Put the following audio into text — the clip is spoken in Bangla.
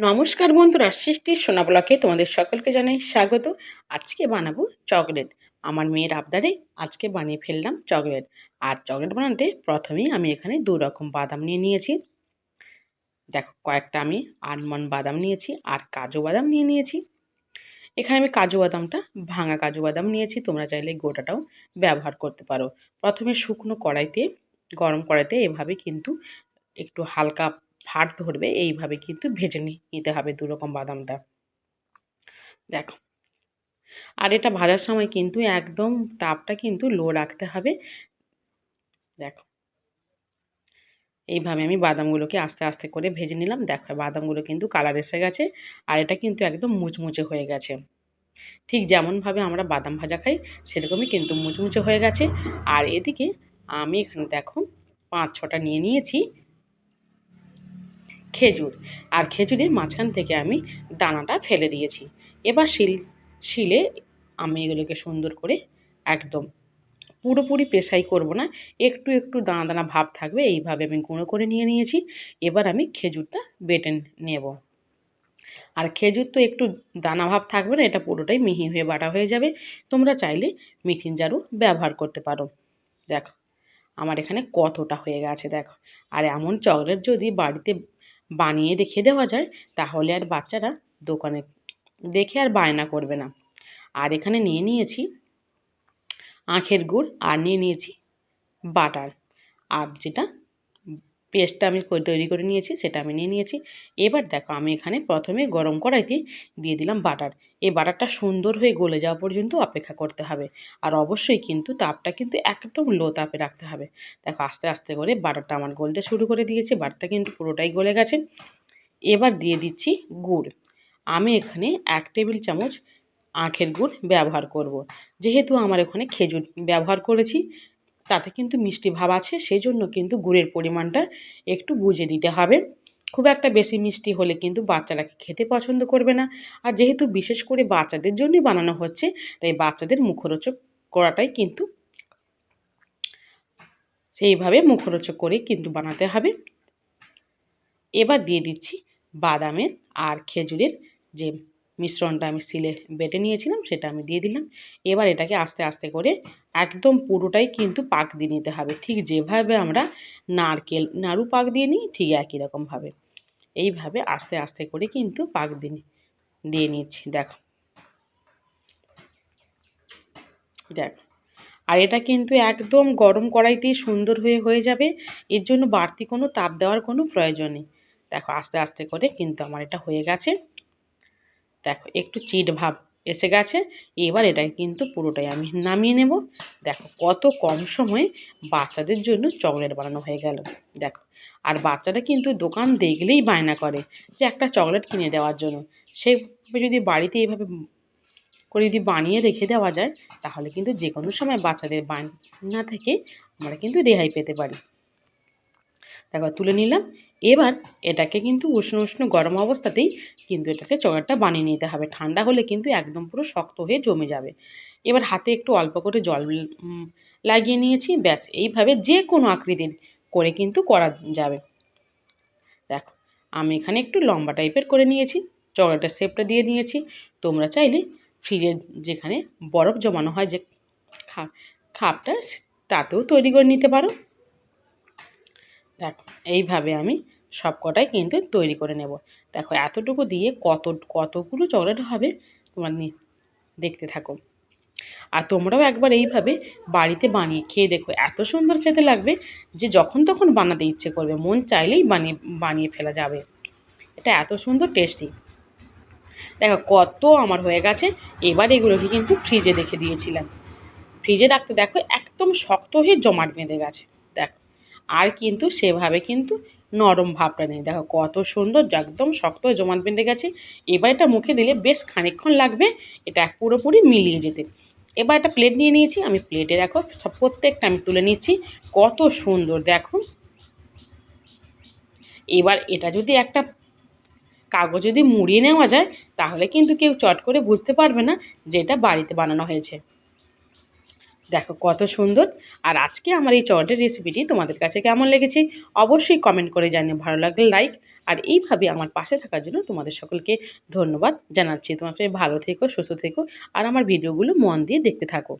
নমস্কার বন্ধুরা, সৃষ্টির সোনা ব্লকে তোমাদের সকলকে জানাই স্বাগত। আজকে বানাবো চকলেট। আমার মেয়ের আবদারে আজকে বানিয়ে ফেললাম চকলেট। আর চকলেট বানাতে প্রথমেই আমি এখানে দু রকম বাদাম নিয়ে নিয়েছি। দেখো, কয়েকটা আমি আলমন্ড বাদাম নিয়েছি আর কাজু বাদাম নিয়ে নিয়েছি। এখানে আমি কাজু বাদামটা, ভাঙা কাজু বাদাম নিয়েছি। তোমরা চাইলে গোটাটাও ব্যবহার করতে পারো। প্রথমে শুকনো কড়াইতে, গরম কড়াইতে এভাবে কিন্তু একটু হালকা ফাট ধরবে, এইভাবে কিন্তু ভেজে নিতে হবে দু রকম বাদামটা। দেখো। আর এটা ভাজার সময় কিন্তু একদম তাপটা কিন্তু লো রাখতে হবে। দেখো। এইভাবে আমি বাদামগুলোকে আস্তে আস্তে করে ভেজে নিলাম। দেখো, বাদামগুলো কিন্তু কালার এসে গেছে আর এটা কিন্তু একদম মুচমুচে হয়ে গেছে। ঠিক যেমনভাবে আমরা বাদাম ভাজা খাই, সেরকমই কিন্তু মুচমুচে হয়ে গেছে। আর এদিকে আমি এখানে দেখো পাঁচ ছটা নিয়ে নিয়েছি। খেজুর। আর খেজুরের মাঝখান থেকে আমি দানাটা ফেলে দিয়েছি। এবার শিল, শিলে আমি এগুলোকে সুন্দর করে একদম পুরোপুরি পেশাই করব না। একটু একটু দানা দানা ভাব থাকবে, এইভাবে আমি গুঁড়ো করে নিয়ে নিয়েছি। এবার আমি খেজুরটা বেটে নেব। আর খেজুর তো একটু দানা ভাব থাকবে না, এটা পুরোটাই মিহি হয়ে বাটা হয়ে যাবে। তোমরা চাইলে মিথিন জারু ব্যবহার করতে পারো। দেখো, আমার এখানে কতটা হয়ে গেছে, দেখো। আর এমন চকলেট যদি বাড়িতে বানিয়ে রেখে দেওয়া যায়, তাহলে আর বাচ্চারা দোকানে দেখে আর বায়না করবে না। আর এখানে নিয়ে নিয়েছি আখের গুড় আর নিয়ে নিয়েছি বাটার। আর যেটা পেস্টটা আমি তৈরি করে নিয়েছি, সেটা আমি নিয়ে নিয়েছি। এবার দেখো আমি এখানে প্রথমে গরম কড়াইতে দিয়ে দিলাম বাটার। এই বাটারটা সুন্দর হয়ে গলে যাওয়া পর্যন্ত অপেক্ষা করতে হবে। আর অবশ্যই কিন্তু তাপটা কিন্তু একদম লো তাপে রাখতে হবে। দেখো আস্তে আস্তে করে বাটারটা আমার গলতে শুরু করে দিয়েছে, বাটারটা কিন্তু পুরোটাই গলে গেছে। এবার দিয়ে দিচ্ছি গুড়। আমি এখানে এক টেবিল চামচ আখের গুড় ব্যবহার করব। যেহেতু আমার এখানে খেজুর ব্যবহার করেছি তাতে কিন্তু মিষ্টি ভাব আছে সেই জন্য কিন্তু গুড়ের পরিমাণটা একটু বুঝে দিতে হবে। খুব একটা বেশি মিষ্টি হলে কিন্তু বাচ্চারা খেতে পছন্দ করবে না। আর যেহেতু বিশেষ করে বাচ্চাদের জন্যই বানানো হচ্ছে, তাই বাচ্চাদের মুখরোচক করাটাই কিন্তু সেইভাবে মুখরোচক করে কিন্তু বানাতে হবে। এবার দিয়ে দিচ্ছি বাদামের আর খেজুরের যে মিশ্রণটা আমি সিলে বেটে নিয়েছিলাম, সেটা আমি দিয়ে দিলাম। এবার এটাকে আস্তে আস্তে করে একদম পুরোটাই কিন্তু পাক দিয়ে নিতে হবে। ঠিক যেভাবে আমরা নারকেল, নাড়ু পাক দিয়ে নিই, ঠিক একই রকমভাবে এইভাবে আস্তে আস্তে করে কিন্তু পাক দিয়ে দিয়ে নিচ্ছি, দেখো। দেখ, আর এটা কিন্তু একদম গরম কড়াইতেই সুন্দর হয়ে হয়ে যাবে। এর জন্য বাড়তি কোনো তাপ দেওয়ার কোনো প্রয়োজন নেই। দেখো, আস্তে আস্তে করে কিন্তু আমার এটা হয়ে গেছে। দেখো, একটু চিট ভাব এসে গেছে, এবার এটাকে কিন্তু পুরোটাই আমি নামিয়ে নেব। দেখো, কত কম সময়ে বাচ্চাদের জন্য চকলেট বানানো হয়ে গেল। দেখো, আর বাচ্চারা কিন্তু দোকান দেখলেই বায়না করে যে একটা চকলেট কিনে দেওয়ার জন্য। সেভাবে যদি বাড়িতে এইভাবে করে যদি বানিয়ে রেখে দেওয়া যায়, তাহলে কিন্তু যে কোনো সময় বাচ্চাদের বায়না থেকে আমরা কিন্তু রেহাই পেতে পারি। দেখো, তুলে নিলাম। এবার এটাকে কিন্তু উষ্ণ উষ্ণ গরম অবস্থাতেই কিন্তু এটাকে চকলেটটা বানিয়ে নিতে হবে। ঠান্ডা হলে কিন্তু একদম পুরো শক্ত হয়ে জমে যাবে। এবার হাতে একটু অল্প করে জল লাগিয়ে নিয়েছি। ব্যাস, এইভাবে যে কোনো আকৃতির করে কিন্তু করা যাবে। দেখো, আমি এখানে একটু লম্বা টাইপের করে নিয়েছি। চকলেটের শেপটা দিয়ে নিয়েছি। তোমরা চাইলে ফ্রিজে যেখানে বরফ জমানো হয় যে খাপটা তাতেও তৈরি করে নিতে পারো। দেখো, এইভাবে আমি সব কটাই কিন্তু তৈরি করে নেব। দেখো, এতটুকু দিয়ে কত, কতগুলো চকলেট হবে তোমার দেখতে থাকো। আর তোমরাও একবার এইভাবে বাড়িতে বানিয়ে খেয়ে দেখো, এত সুন্দর খেতে লাগবে যে যখন তখন বানাতে ইচ্ছে করবে, মন চাইলেই বানিয়ে বানিয়ে ফেলা যাবে। এটা এত সুন্দর টেস্টি দেখো, কত আমার হয়ে গেছে, এবার এগুলোকে কিন্তু ফ্রিজে রেখে দিয়েছিলাম। ফ্রিজে রাখতে দেখো, একদম শক্ত হয়ে জমাট বেঁধে গেছে। আর কিন্তু সেভাবে কিন্তু নরম ভাবটা নেই। দেখো কত সুন্দর, একদম শক্ত জমাট বেঁধে গেছে। এবার এটা মুখে দিলে বেশ খানিকক্ষণ লাগবে এটা পুরোপুরি মিলিয়ে যেতে। এবার একটা প্লেট নিয়ে নিয়েছি। আমি প্লেটে দেখো সব প্রত্যেকটা আমি তুলে নিচ্ছি। কত সুন্দর, দেখো। এবার এটা যদি একটা কাগজ যদি মুড়িয়ে নেওয়া যায়, তাহলে কিন্তু কেউ চট করে বুঝতে পারবে না যে এটা বাড়িতে বানানো হয়েছে। দেখো কত সুন্দর। আর আজকে আমার এই চটের রেসিপিটি তোমাদের কাছে কেমন লেগেছে অবশ্যই কমেন্ট করে জানিয়ে ভালো লাগলে লাইক আর এইভাবে আমার পাশে থাকার জন্য তোমাদের সকলকে ধন্যবাদ জানাচ্ছি। তোমার ভালো থেকো, সুস্থ থেকো আর আমার ভিডিওগুলো মন দিয়ে দেখতে থাকো।